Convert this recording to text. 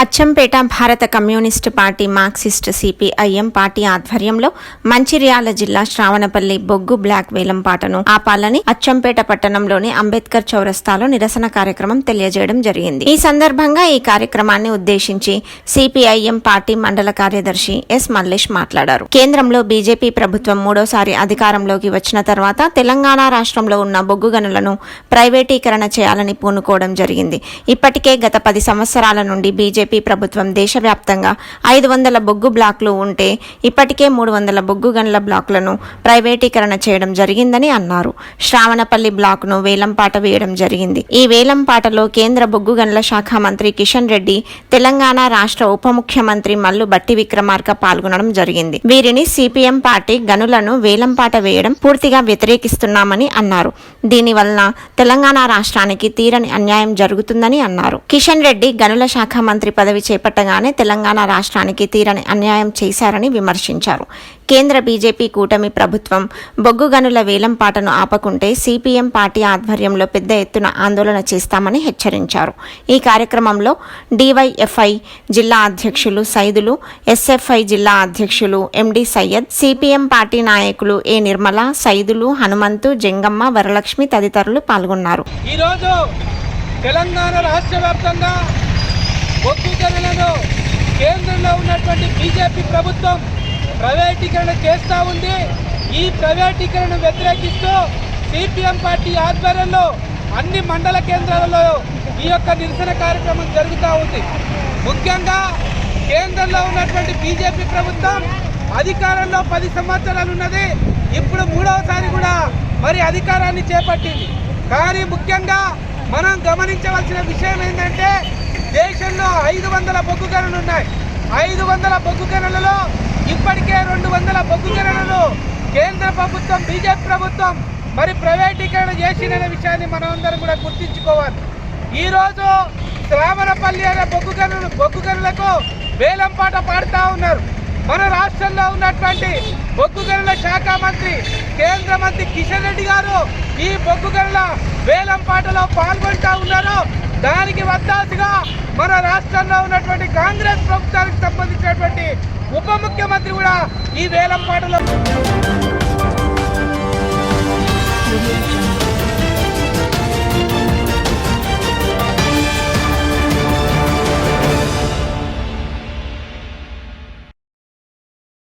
Achampet Bharat communist party Marxist CPIM party ఆధ్వర్యంలో మంచిర్యాల జిల్లా శ్రావణపల్లి బొగ్గు బ్లాక్ వేలం పాటను ఆపాలని అచ్చంపేట పట్టణంలోని అంబేద్కర్ చౌరస్తాలో నిరసన కార్యక్రమం తెలియజేయడం జరిగింది. ఈ సందర్భంగా ఈ కార్యక్రమాన్ని ఉద్దేశించి సిపిఐఎం పార్టీ మండల కార్యదర్శి ఎస్ మల్లేష్ మాట్లాడారు. కేంద్రంలో బీజేపీ ప్రభుత్వం మూడోసారి అధికారంలోకి వచ్చిన తర్వాత తెలంగాణ రాష్ట్రంలో ఉన్న బొగ్గు గనులను ప్రైవేటీకరణ చేయాలని పూనుకోవడం జరిగింది. ఇప్పటికే గత పది సంవత్సరాల నుండి బీజేపీ ప్రభుత్వం దేశవ్యాప్తంగా ఐదు వందల బొగ్గు బ్లాక్లు ఉంటే ఇప్పటికే మూడు వందల బొగ్గు గనుల బ్లాక్లను ప్రైవేటీకరణ చేయడం జరిగిందని అన్నారు. శ్రావణపల్లి బ్లాక్ను వేలంపాట వేయడం జరిగింది. ఈ వేలంపాటలో కేంద్ర బొగ్గు గనుల శాఖ మంత్రి కిషన్ రెడ్డి తెలంగాణ రాష్ట్ర ఉప ముఖ్యమంత్రి మల్లు బట్టి విక్రమార్క పాల్గొనడం జరిగింది. వీరిని సిపిఎం పార్టీ గనులను వేలంపాట వేయడం పూర్తిగా వ్యతిరేకిస్తున్నామని అన్నారు. దీనివలన తెలంగాణ రాష్ట్రానికి తీరని అన్యాయం జరుగుతుందని అన్నారు. కిషన్ రెడ్డి గనుల శాఖ మంత్రి పదవి చేపట్టగానే తెలంగాణ రాష్ట్రానికి తీరని అన్యాయం చేశారని విమర్శించారు. కేంద్ర బీజేపీ కూటమి ప్రభుత్వం బొగ్గు గనుల వేలంపాటను ఆపకుంటే సిపిఎం పార్టీ ఆధ్వర్యంలో పెద్ద ఎత్తున ఆందోళన చేస్తామని హెచ్చరించారు. ఈ కార్యక్రమంలో డివైఎఫ్ఐ జిల్లా అధ్యక్షులు సైదులు ఎస్ఎఫ్ఐ జిల్లా అధ్యక్షులు ఎండి సయ్యద్ సిపిఎం పార్టీ నాయకులు ఏ నిర్మల సైదులు హనుమంతు జంగమ్మ వరలక్ష్మి తదితరులు పాల్గొన్నారు. ఈరోజు తెలంగాణ రాష్ట్ర వ్యాప్తంగా బొగ్గు కేంద్రంలో ఉన్నటువంటి బీజేపీ ప్రభుత్వం ప్రైవేటీకరణ చేస్తూ ఉంది. ఈ ప్రైవేటీకరణ వ్యతిరేకిస్తూ సిపిఎం పార్టీ ఆధ్వర్యంలో అన్ని మండల కేంద్రాలలో ఈ యొక్క నిరసన కార్యక్రమం జరుగుతూ ఉంది. ముఖ్యంగా కేంద్రంలో ఉన్నటువంటి బీజేపీ ప్రభుత్వం అధికారంలో పది సంవత్సరాలు ఉన్నది. ఇప్పుడు మూడవసారి కూడా మరి అధికారాన్ని చేపట్టింది. కానీ ముఖ్యంగా మనం గమనించవలసిన విషయం ఏంటంటే దేశంలో ఐదు వందల బొగ్గు గనులు ఉన్నాయి. ఐదు వందల బొగ్గు గనులలో ఇప్పటికే రెండు వందల బొగ్గు గనులను కేంద్ర ప్రభుత్వం బీజేపీ ప్రభుత్వం మరి ప్రైవేటీకరణ చేసిందనే విషయాన్ని మనం అందరం కూడా గుర్తించుకోవాలి. ఈరోజు శ్రావణపల్లి అనే బొగ్గు గనులు బొగ్గు గనులకు వేలం పాట పాడుతూ ఉన్నారు. మన రాష్ట్రంలో ఉన్నటువంటి బొగ్గు గనుల శాఖ మంత్రి కేంద్ర మంత్రి కిషన్ రెడ్డి గారు ఈ బొగ్గు గనుల వేలం పాటలో పాల్గొంటా ఉన్నారు. దానికి వద్దాసుగా మన రాష్ట్రంలో ఉన్నటువంటి కాంగ్రెస్ ప్రభుత్వానికి సంబంధించినటువంటి ఉప ముఖ్యమంత్రి కూడా ఈ వేలం పాటలో